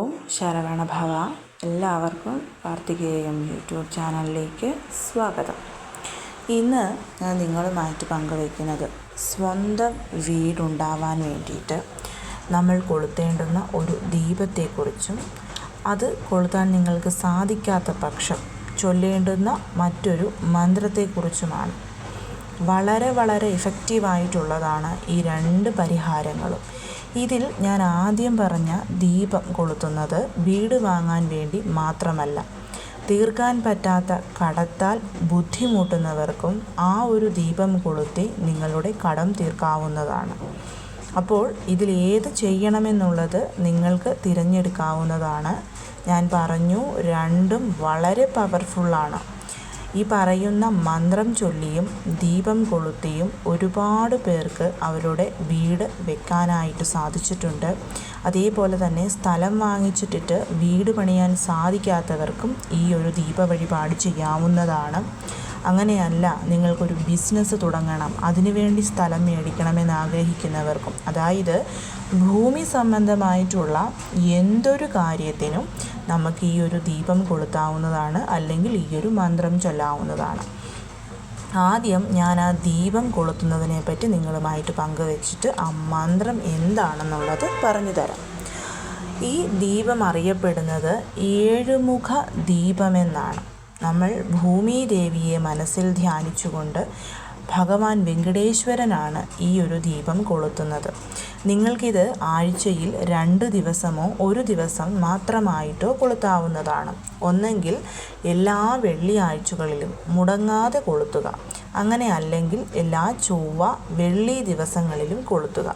ഓം ശരവണ ഭവ എല്ലാവർക്കും കാർത്തികേയം യൂട്യൂബ് ചാനലിലേക്ക് സ്വാഗതം. ഇന്ന് ഞാൻ നിങ്ങളുമായിട്ട് പങ്കുവയ്ക്കുന്നത് സ്വന്തം വീടുണ്ടാവാൻ വേണ്ടിയിട്ട് നമ്മൾ കൊളുത്തേണ്ടുന്ന ഒരു ദീപത്തെക്കുറിച്ചും അത് കൊളുത്താൻ നിങ്ങൾക്ക് സാധിക്കാത്ത പക്ഷം ചൊല്ലേണ്ടുന്ന മറ്റൊരു മന്ത്രത്തെക്കുറിച്ചുമാണ്. വളരെ വളരെ ഇഫക്റ്റീവായിട്ടുള്ളതാണ് ഈ രണ്ട് പരിഹാരങ്ങളും. ഇതിൽ ഞാൻ ആദ്യം പറഞ്ഞ ദീപം കൊളുത്തുന്നത് വീട് വാങ്ങാൻ വേണ്ടി മാത്രമല്ല. തീർക്കാൻ പറ്റാത്ത കടത്താൽ ബുദ്ധിമുട്ടുന്നവർക്കും ആ ഒരു ദീപം കൊളുത്തി നിങ്ങളുടെ കടം തീർക്കാവുന്നതാണ്. അപ്പോൾ ഇതിൽ ഏത് ചെയ്യണമെന്നുള്ളത് നിങ്ങൾക്ക് തിരഞ്ഞെടുക്കാവുന്നതാണ്. ഞാൻ പറഞ്ഞു രണ്ടും വളരെ പവർഫുള്ളാണ് ഈ പറയുന്ന മന്ത്രം ചൊല്ലിയും ദീപം കൊളുത്തിയും ഒരുപാട് പേർക്ക് അവരുടെ വീട് വെക്കാനായിട്ട് സാധിച്ചിട്ടുണ്ട്. അതേപോലെ തന്നെ സ്ഥലം വാങ്ങിച്ചിട്ടിട്ട് വീട് പണിയാൻ സാധിക്കാത്തവർക്കും ഈ ഒരു ദീപ വഴിപാട് ചെയ്യാവുന്നതാണ്. അങ്ങനെയല്ല നിങ്ങൾക്കൊരു ബിസിനസ് തുടങ്ങണം. അതിനുവേണ്ടി സ്ഥലം മേടിക്കണമെന്ന് ആഗ്രഹിക്കുന്നവർക്കും. അതായത് ഭൂമി സംബന്ധമായിട്ടുള്ള എന്തൊരു കാര്യത്തിനും നമുക്ക് ഈ ഒരു ദീപം കൊളുത്താവുന്നതാണ് അല്ലെങ്കിൽ ഈ ഒരു മന്ത്രം ചൊല്ലാവുന്നതാണ്. ആദ്യം ഞാൻ ആ ദീപം കൊളുത്തുന്നതിനെ പറ്റി നിങ്ങളുമായിട്ട് പങ്കുവെച്ചിട്ട് ആ മന്ത്രം എന്താണെന്നുള്ളത് പറഞ്ഞു തരാം. ഈ ദീപം അറിയപ്പെടുന്നത് ഏഴുമുഖ ദീപമെന്നാണ്. നമ്മൾ ഭൂമി ദേവിയെ മനസ്സിൽ ധ്യാനിച്ചുകൊണ്ട് ഭഗവാൻ വെങ്കടേശ്വരനാണ് ഈ ഒരു ദീപം കൊളുത്തുന്നത്. നിങ്ങൾക്കിത് ആഴ്ചയിൽ രണ്ട് ദിവസമോ ഒരു ദിവസം മാത്രമായിട്ടോ കൊളുത്താവുന്നതാണ്. ഒന്നെങ്കിൽ എല്ലാ വെള്ളിയാഴ്ചകളിലും മുടങ്ങാതെ കൊളുത്തുക. അങ്ങനെ അല്ലെങ്കിൽ എല്ലാ ചൊവ്വ വെള്ളി ദിവസങ്ങളിലും കൊളുത്തുക.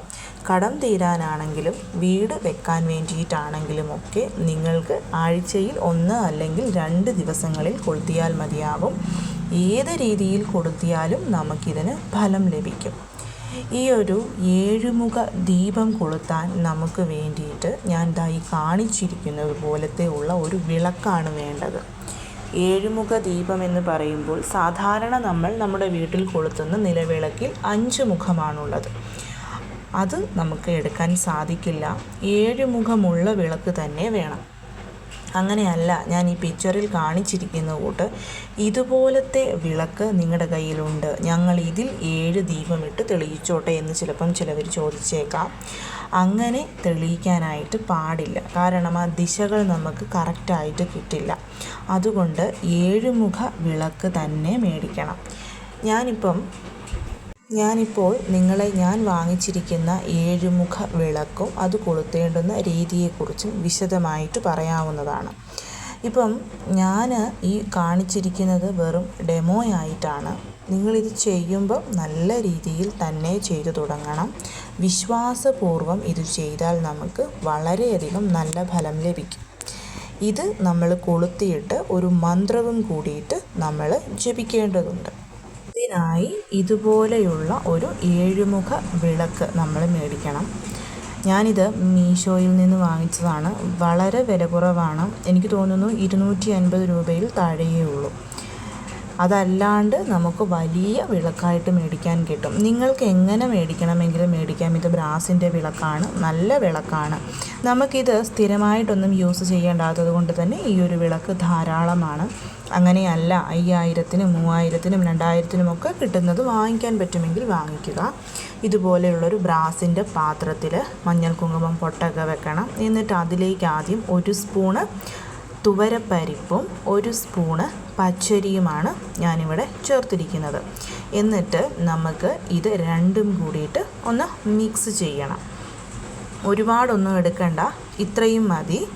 കടം തീരാനാണെങ്കിലും വീട് വെക്കാൻ വേണ്ടിയിട്ടാണെങ്കിലും ഒക്കെ നിങ്ങൾക്ക് ആഴ്ചയിൽ ഒന്ന് അല്ലെങ്കിൽ രണ്ട് ദിവസങ്ങളിൽ കൊളുത്തിയാൽ മതിയാവും. ഏത് രീതിയിൽ കൊളുത്തിയാലും നമുക്കിതിന് ഫലം ലഭിക്കും. ഈ ഒരു ഏഴുമുഖ ദീപം കൊളുത്താൻ നമുക്ക് വേണ്ടിയിട്ട് ഞാൻ ഇതായി കാണിച്ചിരിക്കുന്നത് പോലത്തെ ഉള്ള ഒരു വിളക്കാണ് വേണ്ടത്. ഏഴുമുഖ ദീപം എന്ന് പറയുമ്പോൾ സാധാരണ നമ്മൾ നമ്മുടെ വീട്ടിൽ കൊളുത്തുന്ന നിലവിളക്കിൽ അഞ്ച് മുഖമാണുള്ളത്. അത് നമുക്ക് എടുക്കാൻ സാധിക്കില്ല. ഏഴുമുഖമുള്ള വിളക്ക് തന്നെ വേണം. അങ്ങനെയല്ല ഞാൻ ഈ പിക്ചറിൽ കാണിച്ചിരിക്കുന്ന കൂട്ട് ഇതുപോലത്തെ വിളക്ക് നിങ്ങളുടെ കയ്യിലുണ്ട്. ഞങ്ങൾ ഇതിൽ ഏഴ് ദീപമിട്ട് തെളിയിച്ചോട്ടെ എന്ന് ചിലപ്പം ചിലവർ ചോദിച്ചേക്കാം. അങ്ങനെ തെളിയിക്കാനായിട്ട് പാടില്ല. കാരണം ആ ദിശകൾ നമുക്ക് കറക്റ്റായിട്ട് കിട്ടില്ല. അതുകൊണ്ട് ഏഴുമുഖ വിളക്ക് തന്നെ മേടിക്കണം. ഞാനിപ്പം ഞാനിപ്പോൾ നിങ്ങളെ ഞാൻ വാങ്ങിച്ചിരിക്കുന്ന ഏഴുമുഖ വിളക്കും അത് കൊളുത്തേണ്ടുന്ന രീതിയെക്കുറിച്ചും വിശദമായിട്ട് പറയാവുന്നതാണ്. ഇപ്പം ഞാൻ ഈ കാണിച്ചിരിക്കുന്നത് വെറും ഡെമോ ആയിട്ടാണ്. നിങ്ങളിത് ചെയ്യുമ്പോൾ നല്ല രീതിയിൽ തന്നെ ചെയ്തു തുടങ്ങണം. വിശ്വാസപൂർവം ഇത് ചെയ്താൽ നമുക്ക് വളരെയധികം നല്ല ഫലം ലഭിക്കും. ഇത് നമ്മൾ കൊളുത്തിയിട്ട് ഒരു മന്ത്രവും കൂടിയിട്ട് നമ്മൾ ജപിക്കേണ്ടതുണ്ട്. ഇതിനായി ഇതുപോലെയുള്ള ഒരു ഏഴുമുഖ വിളക്ക് നമ്മൾ മേടിക്കണം. ഞാനിത് മീഷോയിൽ നിന്ന് വാങ്ങിച്ചതാണ്. വളരെ വില കുറവാണ് എനിക്ക് തോന്നുന്നു ഇരുന്നൂറ്റി അൻപത് രൂപയിൽ താഴെയേ ഉള്ളൂ. അതല്ലാണ്ട് നമുക്ക് വലിയ വിളക്കായിട്ട് മേടിക്കാൻ കിട്ടും. നിങ്ങൾക്ക് എങ്ങനെ മേടിക്കണമെങ്കിലും മേടിക്കാം. ഇത് ബ്രാസിന്റെ വിളക്കാണ്. നല്ല വിളക്കാണ്. നമുക്കിത് സ്ഥിരമായിട്ടൊന്നും യൂസ് ചെയ്യേണ്ടാത്തത് കൊണ്ട് തന്നെ ഈ ഒരു വിളക്ക് ധാരാളമാണ്. അങ്ങനെയല്ല അയ്യായിരത്തിനും മൂവായിരത്തിനും രണ്ടായിരത്തിനും ഒക്കെ കിട്ടുന്നത് വാങ്ങിക്കാൻ പറ്റുമെങ്കിൽ വാങ്ങിക്കുക. ഇതുപോലെയുള്ളൊരു ബ്രാസിന്റെ പാത്രത്തിൽ മഞ്ഞൾ കുങ്കുമം പൊട്ടൊക്കെ വെക്കണം. എന്നിട്ട് അതിലേക്ക് ആദ്യം ഒരു സ്പൂണ് തുവരപ്പരിപ്പും ഒരു സ്പൂണ് പച്ചരിയുമാണ് ഞാനിവിടെ ചേർത്തിരിക്കുന്നത്. എന്നിട്ട് നമുക്ക് ഇത് രണ്ടും കൂടിയിട്ട് ഒന്ന് മിക്സ് ചെയ്യണം. ഒരുപാടൊന്നും എടുക്കണ്ട ഇത്രയും മതി.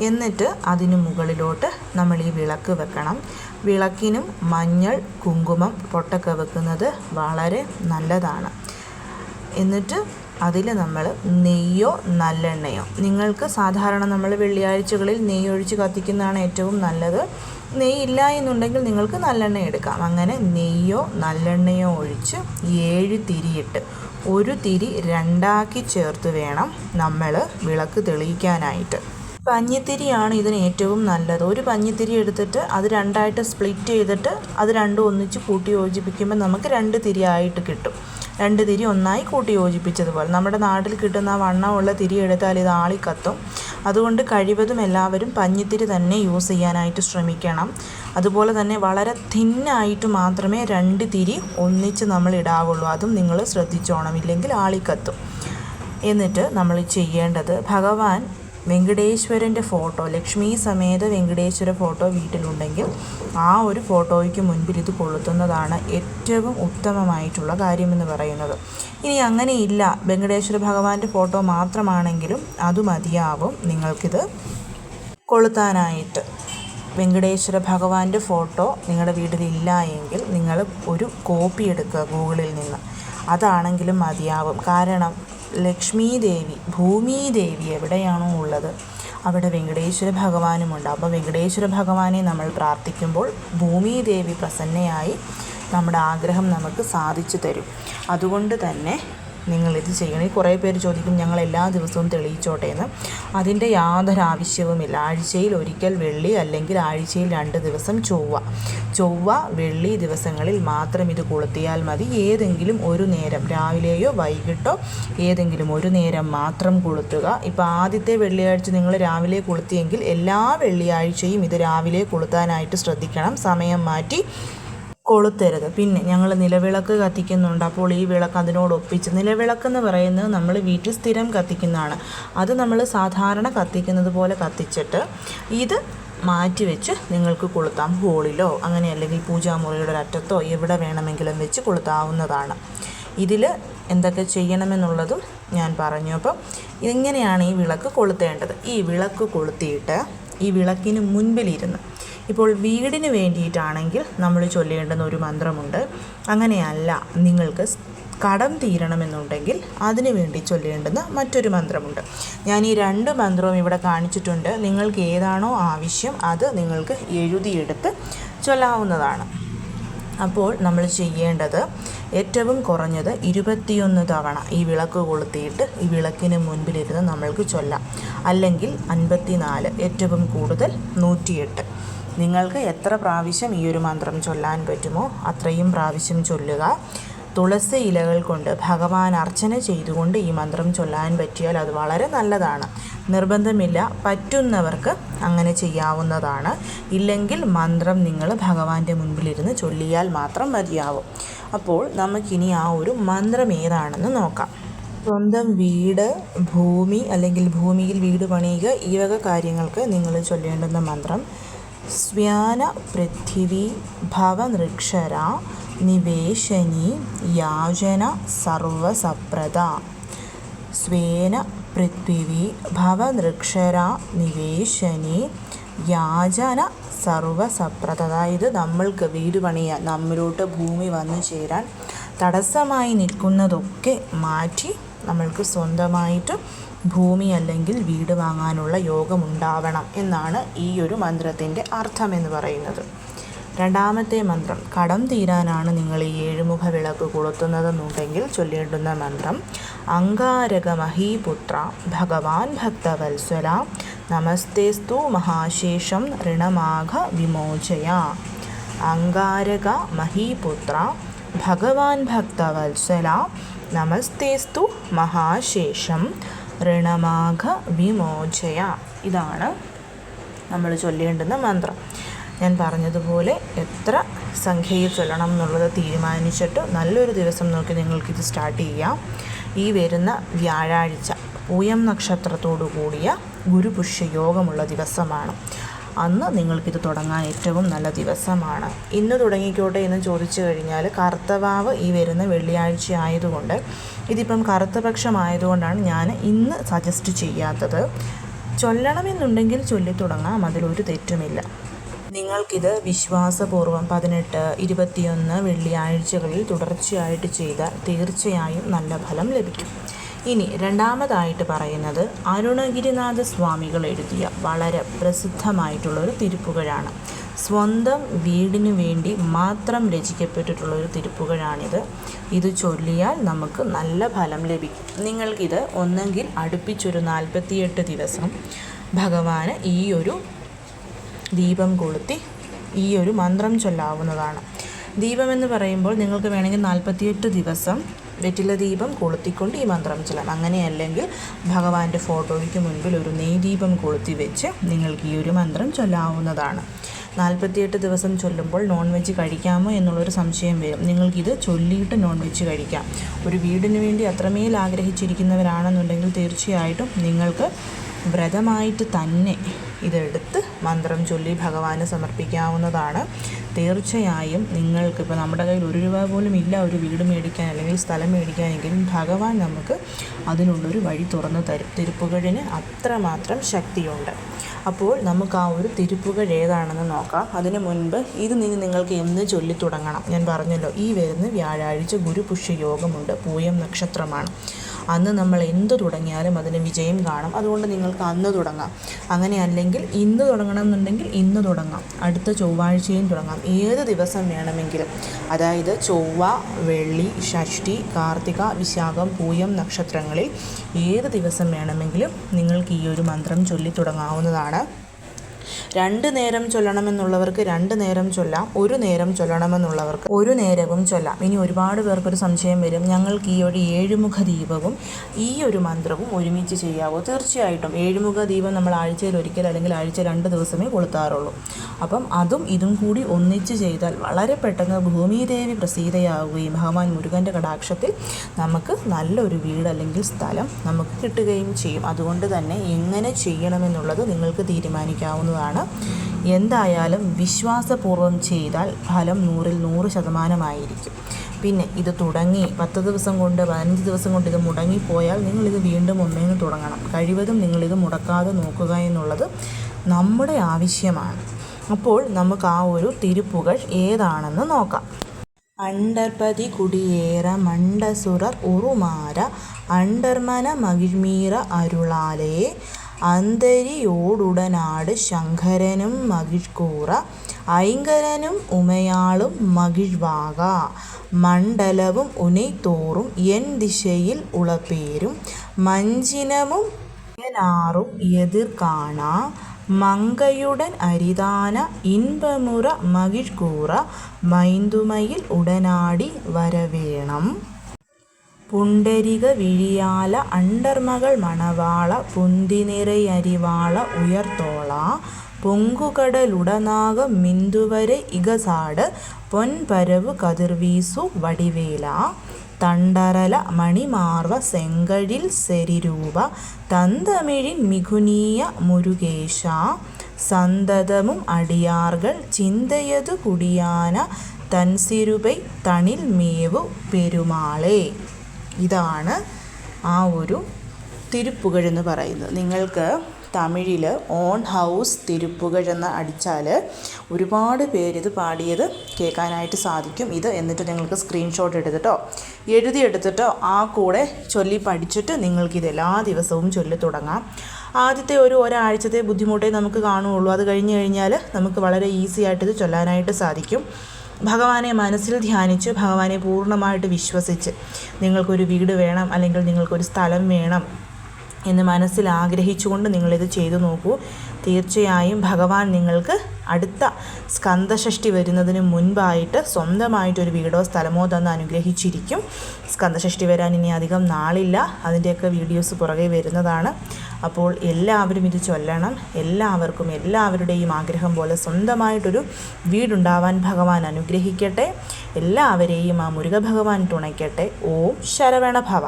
എന്നിട്ട് അതിന് മുകളിലോട്ട് നമ്മൾ ഈ വിളക്ക് വെക്കണം. വിളക്കിനും മഞ്ഞൾ കുങ്കുമം പൊട്ടൊക്കെ വെക്കുന്നത് വളരെ നല്ലതാണ്. എന്നിട്ട് അതിൽ നമ്മൾ നെയ്യോ നല്ലെണ്ണയോ? നിങ്ങൾക്ക് സാധാരണ നമ്മൾ വെള്ളിയാഴ്ചകളിൽ നെയ്യ് ഒഴിച്ച് കത്തിക്കുന്നതാണ് ഏറ്റവും നല്ലത്. നെയ്യ് ഇല്ല എന്നുണ്ടെങ്കിൽ നിങ്ങൾക്ക് നല്ലെണ്ണ എടുക്കാം. അങ്ങനെ നെയ്യോ നല്ലെണ്ണയോ ഒഴിച്ച് ഏഴ് തിരിയിട്ട് ഒരു തിരി രണ്ടാക്കി ചേർത്ത് വേണം നമ്മൾ വിളക്ക് തെളിയിക്കാനായിട്ട്. പഞ്ഞിത്തിരിയാണ് ഇതിന് ഏറ്റവും നല്ലത്. ഒരു പഞ്ഞിത്തിരി എടുത്തിട്ട് അത് രണ്ടായിട്ട് സ്പ്ലിറ്റ് ചെയ്തിട്ട് അത് രണ്ടും ഒന്നിച്ച് കൂട്ടി യോജിപ്പിക്കുമ്പോൾ നമുക്ക് രണ്ട് തിരിയായിട്ട് കിട്ടും. രണ്ട് തിരി ഒന്നായി കൂട്ടി യോജിപ്പിച്ചതുപോലെ. നമ്മുടെ നാട്ടിൽ കിട്ടുന്ന വണ്ണമുള്ള തിരി എടുത്താൽ ഇത് ആളിക്കത്തും. അതുകൊണ്ട് കഴിവതും എല്ലാവരും പഞ്ഞിത്തിരി തന്നെ യൂസ് ചെയ്യാനായിട്ട് ശ്രമിക്കണം. അതുപോലെ തന്നെ വളരെ തിന്നായിട്ട് മാത്രമേ രണ്ട് തിരി ഒന്നിച്ച് നമ്മൾ ഇടാവുള്ളൂ. അതും നിങ്ങൾ ശ്രദ്ധിച്ചോണം. ഇല്ലെങ്കിൽ ആളിക്കത്തും. എന്നിട്ട് നമ്മൾ ചെയ്യേണ്ടത് ഭഗവാൻ വെങ്കടേശ്വരന്റെ ഫോട്ടോ ലക്ഷ്മി സമേത വെങ്കടേശ്വര ഫോട്ടോ വീട്ടിലുണ്ടെങ്കിൽ ആ ഒരു ഫോട്ടോയ്ക്ക് മുൻപിൽ ഇത് കൊളുത്തുന്നതാണ് ഏറ്റവും ഉത്തമമായിട്ടുള്ള കാര്യമെന്ന് പറയുന്നത്. ഇനി അങ്ങനെയില്ല. വെങ്കടേശ്വര ഭഗവാന്റെ ഫോട്ടോ മാത്രമാണെങ്കിലും അത് മതിയാവും നിങ്ങൾക്കിത് കൊളുത്താനായിട്ട്. വെങ്കടേശ്വര ഭഗവാന്റെ ഫോട്ടോ നിങ്ങളുടെ വീട്ടിലില്ല എങ്കിൽ നിങ്ങൾ ഒരു കോപ്പി എടുക്കുക ഗൂഗിളിൽ നിന്ന്. അതാണെങ്കിലും മതിയാവും. കാരണം ലക്ഷ്മീ ദേവി ഭൂമി ദേവി എവിടെയാണോ ഉള്ളത്? അവിടെ വെങ്കടേശ്വര ഭഗവാനുമുണ്ട്. അപ്പോൾ വെങ്കടേശ്വര ഭഗവാനെ നമ്മൾ പ്രാർത്ഥിക്കുമ്പോൾ ഭൂമി ദേവി പ്രസന്നയായി നമ്മുടെ ആഗ്രഹം നമുക്ക് സാധിച്ചു തരും. അതുകൊണ്ട് തന്നെ നിങ്ങളിത് ചെയ്യണം. കുറേ പേര് ചോദിക്കും ഞങ്ങൾ എല്ലാ ദിവസവും തെളിയിച്ചോട്ടെ എന്ന്. അതിന്റെ യാതൊരു ആവശ്യവുമില്ല. ആഴ്ചയിൽ ഒരിക്കൽ വെള്ളി അല്ലെങ്കിൽ ആഴ്ചയിൽ രണ്ട് ദിവസം ചൊവ്വ. ചൊവ്വ വെള്ളി ദിവസങ്ങളിൽ മാത്രം ഇത് കൊളുത്തിയാൽ മതി. ഏതെങ്കിലും ഒരു നേരം രാവിലെയോ വൈകിട്ടോ ഏതെങ്കിലും ഒരു നേരം മാത്രം കൊളുത്തുക. ഇപ്പോൾ ആദ്യത്തെ വെള്ളിയാഴ്ച നിങ്ങൾ രാവിലെ കൊളുത്തിയെങ്കിൽ എല്ലാ വെള്ളിയാഴ്ചയും ഇത് രാവിലെ കൊളുത്താനായിട്ട് ശ്രദ്ധിക്കണം. സമയം മാറ്റി കൊളുത്തരുത്. പിന്നെ ഞങ്ങൾ നിലവിളക്ക് കത്തിക്കുന്നുണ്ട്. അപ്പോൾ ഈ വിളക്ക് അതിനോട് അതിനോടൊപ്പിച്ച് നിലവിളക്കെന്ന് പറയുന്നത് നമ്മൾ വീട്ടിൽ സ്ഥിരം കത്തിക്കുന്നതാണ്. അത് നമ്മൾ സാധാരണ കത്തിക്കുന്നത് പോലെ കത്തിച്ചിട്ട് ഇത് മാറ്റി വെച്ച് നിങ്ങൾക്ക് കൊളുത്താം. ഹോളിലോ അങ്ങനെ അല്ലെങ്കിൽ പൂജാമുറിയുടെ ഒരറ്റത്തോ എവിടെ വേണമെങ്കിലും വെച്ച് കൊളുത്താവുന്നതാണ്. ഇതിൽ എന്തൊക്കെ ചെയ്യണമെന്നുള്ളതും ഞാൻ പറഞ്ഞു. അപ്പം എങ്ങനെയാണ് ഈ വിളക്ക് കൊളുത്തേണ്ടത്. ഈ വിളക്ക് കൊളുത്തിയിട്ട് ഈ വിളക്കിന് മുൻപിലിരുന്ന് ഇപ്പോൾ വീടിന് വേണ്ടിയിട്ടാണെങ്കിൽ നമ്മൾ ചൊല്ലേണ്ടുന്ന ഒരു മന്ത്രമുണ്ട്. അങ്ങനെയല്ല നിങ്ങൾക്ക് കടം തീരണമെന്നുണ്ടെങ്കിൽ അതിനു വേണ്ടി ചൊല്ലേണ്ടുന്ന മറ്റൊരു മന്ത്രമുണ്ട്. ഞാൻ ഈ രണ്ട് മന്ത്രവും ഇവിടെ കാണിച്ചിട്ടുണ്ട്. നിങ്ങൾക്ക് ഏതാണോ ആവശ്യം അത് നിങ്ങൾക്ക് എഴുതിയെടുത്ത് ചൊല്ലാവുന്നതാണ്. അപ്പോൾ നമ്മൾ ചെയ്യേണ്ടത് ഏറ്റവും കുറഞ്ഞത് ഇരുപത്തിയൊന്ന് തവണ ഈ വിളക്ക് കൊളുത്തിയിട്ട് ഈ വിളക്കിന് മുൻപിലിരുന്ന് നമ്മൾക്ക് ചൊല്ലാം. അല്ലെങ്കിൽ അൻപത്തിനാല് ഏറ്റവും കൂടുതൽ നൂറ്റിയെട്ട്. നിങ്ങൾക്ക് എത്ര പ്രാവശ്യം ഈ ഒരു മന്ത്രം ചൊല്ലാൻ പറ്റുമോ അത്രയും പ്രാവശ്യം ചൊല്ലുക. തുളസി ഇലകൾ കൊണ്ട് ഭഗവാൻ അർച്ചന ചെയ്തുകൊണ്ട് ഈ മന്ത്രം ചൊല്ലാൻ പറ്റിയാൽ അത് വളരെ നല്ലതാണ്. നിർബന്ധമില്ല പറ്റുന്നവർക്ക് അങ്ങനെ ചെയ്യാവുന്നതാണ്. ഇല്ലെങ്കിൽ മന്ത്രം നിങ്ങൾ ഭഗവാന്റെ മുൻപിലിരുന്ന് ചൊല്ലിയാൽ മാത്രം മതിയാവും. അപ്പോൾ നമുക്കിനി ആ ഒരു മന്ത്രം ഏതാണെന്ന് നോക്കാം. സ്വന്തം വീട് ഭൂമി അല്ലെങ്കിൽ ഭൂമിയിൽ വീട് പണിയുക ഈ വക കാര്യങ്ങൾക്ക് നിങ്ങൾ ചൊല്ലേണ്ടുന്ന മന്ത്രം സ്വാന പൃഥിവി ഭവനൃക്ഷര നിവേശനി യാചന സർവസപ്രദ. സ്വേന പൃഥ്വി ഭവനൃക്ഷര നിവേശനി യാചന സർവസപ്രദ. അതായത് നമ്മൾക്ക് വീട് പണിയാൻ നമ്മിലോട്ട് ഭൂമി വന്നു ചേരാൻ തടസ്സമായി നിൽക്കുന്നതൊക്കെ മാറ്റി നമ്മൾക്ക് സ്വന്തമായിട്ട് ഭൂമി അല്ലെങ്കിൽ വീട് വാങ്ങാനുള്ള യോഗമുണ്ടാവണം എന്നാണ് ഈ ഒരു മന്ത്രത്തിന്റെ അർത്ഥം എന്ന് പറയുന്നത്. രണ്ടാമത്തെ മന്ത്രം കടം തീരാനാണ് നിങ്ങൾ ഈ ഏഴുമുഖ വിളക്ക് കൊളുത്തുന്നതെന്നുണ്ടെങ്കിൽ ചൊല്ലേണ്ടുന്ന മന്ത്രം അങ്കാരക മഹീപുത്ര ഭഗവാൻ ഭക്തവത്സല നമസ്തേസ്തു മഹാശേഷം ഋണമാഘ വിമോചയ. അങ്കാരക മഹീപുത്ര ഭഗവാൻ ഭക്തവത്സല നമസ്തേസ്തു മഹാശേഷം ഋണമാഘ വിമോചയ. ഇതാണ് നമ്മൾ ചൊല്ലേണ്ടുന്ന മന്ത്രം. ഞാൻ പറഞ്ഞതുപോലെ എത്ര സംഖ്യയിൽ ചൊല്ലണം എന്നുള്ളത് തീരുമാനിച്ചിട്ട് നല്ലൊരു ദിവസം നോക്കി നിങ്ങൾക്കിത് സ്റ്റാർട്ട് ചെയ്യാം. ഈ വരുന്ന വ്യാഴാഴ്ച പൂയം നക്ഷത്രത്തോടു കൂടിയ ഗുരുപുഷ്യ യോഗമുള്ള ദിവസമാണ്. അന്ന് നിങ്ങൾക്കിത് തുടങ്ങാൻ ഏറ്റവും നല്ല ദിവസമാണ്. ഇന്ന് തുടങ്ങിക്കോട്ടെ എന്ന് ചോദിച്ചു കഴിഞ്ഞാൽ കറുത്തവാവ് ഈ വരുന്ന വെള്ളിയാഴ്ച ആയതുകൊണ്ട് ഇതിപ്പം കറുത്തപക്ഷമായതുകൊണ്ടാണ് ഞാൻ ഇന്ന് സജസ്റ്റ് ചെയ്യാത്തത്. ചൊല്ലണമെന്നുണ്ടെങ്കിൽ ചൊല്ലി തുടങ്ങാം അതിലൊരു തെറ്റുമില്ല. നിങ്ങൾക്കിത് വിശ്വാസപൂർവം പതിനെട്ട് ഇരുപത്തിയൊന്ന് വെള്ളിയാഴ്ചകളിൽ തുടർച്ചയായിട്ട് ചെയ്താൽ തീർച്ചയായും നല്ല ഫലം ലഭിക്കും. ഇനി രണ്ടാമതായിട്ട് പറയുന്നത് അരുണഗിരിനാഥ സ്വാമികൾ എഴുതിയ വളരെ പ്രസിദ്ധമായിട്ടുള്ളൊരു തിരുപ്പുകഴാണ്. സ്വന്തം വീടിനു വേണ്ടി മാത്രം രചിക്കപ്പെട്ടിട്ടുള്ളൊരു തിരുപ്പുകഴാണിത്. ഇത് ചൊല്ലിയാൽ നമുക്ക് നല്ല ഫലം ലഭിക്കും. നിങ്ങൾക്കിത് ഒന്നെങ്കിൽ അടുപ്പിച്ചൊരു നാൽപ്പത്തിയെട്ട് ദിവസം ഭഗവാന് ഈ ഒരു ദീപം കൊളുത്തി ഈ ഒരു മന്ത്രം ചൊല്ലാവുന്നതാണ്. ദീപമെന്ന് പറയുമ്പോൾ നിങ്ങൾക്ക് വേണമെങ്കിൽ നാൽപ്പത്തിയെട്ട് ദിവസം വെറ്റില ദീപം കൊളുത്തിക്കൊണ്ട് ഈ മന്ത്രം ചൊല്ലാം. അങ്ങനെയല്ലെങ്കിൽ ഭഗവാന്റെ ഫോട്ടോയ്ക്ക് മുൻപിൽ ഒരു നെയ്ദീപം കൊളുത്തി വെച്ച് നിങ്ങൾക്ക് ഈ ഒരു മന്ത്രം ചൊല്ലാവുന്നതാണ്. നാൽപ്പത്തിയെട്ട് ദിവസം ചൊല്ലുമ്പോൾ നോൺ വെജ് കഴിക്കാമോ എന്നുള്ളൊരു സംശയം വരും. നിങ്ങൾക്കിത് ചൊല്ലിയിട്ട് നോൺ വെജ് കഴിക്കാം. ഒരു വീടിന് വേണ്ടി അത്രമേൽ ആഗ്രഹിച്ചിരിക്കുന്നവരാണെന്നുണ്ടെങ്കിൽ തീർച്ചയായിട്ടും നിങ്ങൾക്ക് വ്രതമായിട്ട് തന്നെ ഇതെടുത്ത് മന്ത്രം ചൊല്ലി ഭഗവാന് സമർപ്പിക്കാവുന്നതാണ്. തീർച്ചയായും നിങ്ങൾക്ക് ഇപ്പോൾ നമ്മുടെ കയ്യിൽ ഒരു രൂപ പോലും ഇല്ല ഒരു വീട് മേടിക്കാൻ അല്ലെങ്കിൽ സ്ഥലം മേടിക്കാനെങ്കിലും ഭഗവാൻ നമുക്ക് അതിനുള്ളൊരു വഴി തുറന്നു തരും. തിരുപ്പുകഴിന് അത്രമാത്രം ശക്തിയുണ്ട്. അപ്പോൾ നമുക്ക് ആ ഒരു തിരുപ്പുകഴ് ഏതാണെന്ന് നോക്കാം. അതിനു മുൻപ് ഇത് നിന്ന് നിങ്ങൾക്ക് എന്ന് ചൊല്ലി തുടങ്ങണം. ഞാൻ പറഞ്ഞല്ലോ ഈ വരുന്ന വ്യാഴാഴ്ച ഗുരുപുഷ്യ യോഗമുണ്ട് പൂയം നക്ഷത്രമാണ്. അന്ന് നമ്മൾ എന്ത് തുടങ്ങിയാലും അതിന് വിജയം കാണും. അതുകൊണ്ട് നിങ്ങൾക്ക് അന്ന് തുടങ്ങാം. അങ്ങനെ അല്ലെങ്കിൽ ഇന്ന് തുടങ്ങണം എന്നുണ്ടെങ്കിൽ ഇന്ന് തുടങ്ങാം. അടുത്ത ചൊവ്വാഴ്ചയും തുടങ്ങാം. ഏത് ദിവസം വേണമെങ്കിലും. അതായത് ചൊവ്വ വെള്ളി ഷഷ്ടി കാർത്തിക വിശാഖം പൂയം നക്ഷത്രങ്ങളിൽ ഏത് ദിവസം വേണമെങ്കിലും നിങ്ങൾക്ക് ഈ ഒരു മന്ത്രം ചൊല്ലി തുടങ്ങാവുന്നതാണ്. രണ്ട് നേരം ചൊല്ലണമെന്നുള്ളവർക്ക് രണ്ട് നേരം ചൊല്ലാം ഒരു നേരം ചൊല്ലണമെന്നുള്ളവർക്ക് ഒരു നേരവും ചൊല്ലാം. ഇനി ഒരുപാട് പേർക്കൊരു സംശയം വരും. ഞങ്ങൾക്ക് ഈ ഒരു ഏഴുമുഖ ദീപവും ഈ ഒരു മന്ത്രവും ഒരുമിച്ച് ചെയ്യാവോ? തീർച്ചയായിട്ടും. ഏഴുമുഖ ദീപം നമ്മൾ ആഴ്ചയിൽ ഒരിക്കൽ അല്ലെങ്കിൽ ആഴ്ച രണ്ട് ദിവസമേ കൊളുത്താറുള്ളൂ. അപ്പം അതും ഇതും കൂടി ഒന്നിച്ച് ചെയ്താൽ വളരെ പെട്ടെന്ന് ഭൂമിദേവി പ്രസീതയാവുകയും ഭഗവാൻ മുരുകന്റെ കടാക്ഷത്തിൽ നമുക്ക് നല്ലൊരു വീട് അല്ലെങ്കിൽ സ്ഥലം നമുക്ക് കിട്ടുകയും ചെയ്യും. അതുകൊണ്ട് തന്നെ എങ്ങനെ ചെയ്യണമെന്നുള്ളത് നിങ്ങൾക്ക് തീരുമാനിക്കാവുന്നതാണ്. എന്തായാലും വിശ്വാസപൂർവം ചെയ്താൽ ഫലം നൂറിൽ നൂറ് ശതമാനമായിരിക്കും. പിന്നെ ഇത് തുടങ്ങി പത്ത് ദിവസം കൊണ്ട് പതിനഞ്ച് ദിവസം കൊണ്ട് ഇത് മുടങ്ങിപ്പോയാൽ നിങ്ങളിത് വീണ്ടും ഒന്നേന്ന് തുടങ്ങണം. കഴിവതും നിങ്ങളിത് മുടക്കാതെ നോക്കുക എന്നുള്ളത് നമ്മുടെ ആവശ്യമാണ്. അപ്പോൾ നമുക്ക് ആ ഒരു തിരുപ്പുകൾ ഏതാണെന്ന് നോക്കാം. അണ്ടർപതി കുടിയേറ മണ്ടസുരർ ഉറുമാര അണ്ടർമന മകിഴ്മീറ അരുളാലേ അന്തരിയോടുടനാട് ശങ്കരനും മകിഴ്കൂറ ഐങ്കരനും ഉമയാളും മകിഴ്വാക മണ്ഡലവും ഉനൈത്തോറും എൻ ദിശയിൽ ഉളപ്പേരും മഞ്ചിനമും ാറും എതിർ കാണാ. മങ്കയുടൻ അരിതാന ഇൻപമുറ മകിഴ്കൂറ മൈന്തുമയിൽ ഉടനാടി വരവേണം. പുണ്ടരിക വിഴിയാല അണ്ടർമകൾ മണവാള പുന്തിനിറയരിവാള ഉയർത്തോള പൊങ്കുകടലുടനാകം മിന്തുവരെ ഇകസാട് പൊൻപരവു കതിർവീസു വടിവേല തണ്ടറല മണിമാർവ സെങ്കഴിൽ സെരിരൂപ തന്തമിഴിൻ മിഥുനീയ മുരുകേശ സന്തതമും അടിയാർകൾ ചിന്തയതു കുടിയാന തൻസിരുപൈ തണിൽ മേവു പെരുമാളേ. ഇതാണ് ആ ഒരു തിരുപ്പുകഴെന്ന് പറയുന്നത്. നിങ്ങൾക്ക് തമിഴിൽ ഓൺ ഹൗസ് തിരുപ്പുകഴെന്ന് അടിച്ചാൽ ഒരുപാട് പേരിത് പാടിയത് കേൾക്കാനായിട്ട് സാധിക്കും. ഇത് എന്നിട്ട് നിങ്ങൾക്ക് സ്ക്രീൻഷോട്ട് എടുത്തിട്ടോ എഴുതിയെടുത്തിട്ടോ ആ കൂടെ ചൊല്ലി പഠിച്ചിട്ട് നിങ്ങൾക്കിത് എല്ലാ ദിവസവും ചൊല്ലി തുടങ്ങാം. ആദ്യത്തെ ഒരു ഒരാഴ്ചത്തെ ബുദ്ധിമുട്ടേ നമുക്ക് കാണുകയുള്ളൂ. അത് കഴിഞ്ഞ് കഴിഞ്ഞാൽ നമുക്ക് വളരെ ഈസി ആയിട്ട് ഇത് ചൊല്ലാനായിട്ട് സാധിക്കും. ഭഗവാനെ മനസ്സിൽ ധ്യാനിച്ച് ഭഗവാനെ പൂർണമായിട്ട് വിശ്വസിച്ച് നിങ്ങൾക്കൊരു വീട് വേണം അല്ലെങ്കിൽ നിങ്ങൾക്കൊരു സ്ഥലം വേണം എന്ന് മനസ്സിൽ ആഗ്രഹിച്ചുകൊണ്ട് നിങ്ങളിത് ചെയ്തു നോക്കൂ. തീർച്ചയായും ഭഗവാൻ നിങ്ങൾക്ക് അടുത്ത സ്കന്ധഷഷ്ടി വരുന്നതിന് മുൻപായിട്ട് സ്വന്തമായിട്ടൊരു വീടോ സ്ഥലമോ തന്ന് അനുഗ്രഹിച്ചിരിക്കും. സ്കന്ദഷഷ്ടി വരാൻ ഇനി അധികം നാളില്ല. അതിന്റെയൊക്കെ വീഡിയോസ് പുറകെ വരുന്നതാണ്. അപ്പോൾ എല്ലാവരും ഇത് ചൊല്ലണം. എല്ലാവർക്കും എല്ലാവരുടെയും ആഗ്രഹം പോലെ സ്വന്തമായിട്ടൊരു വീടുണ്ടാവാൻ ഭഗവാൻ അനുഗ്രഹിക്കട്ടെ. എല്ലാവരെയും ആ മുരുക ഭഗവാൻ തുണയ്ക്കട്ടെ. ഓം ശരവണ ഭവ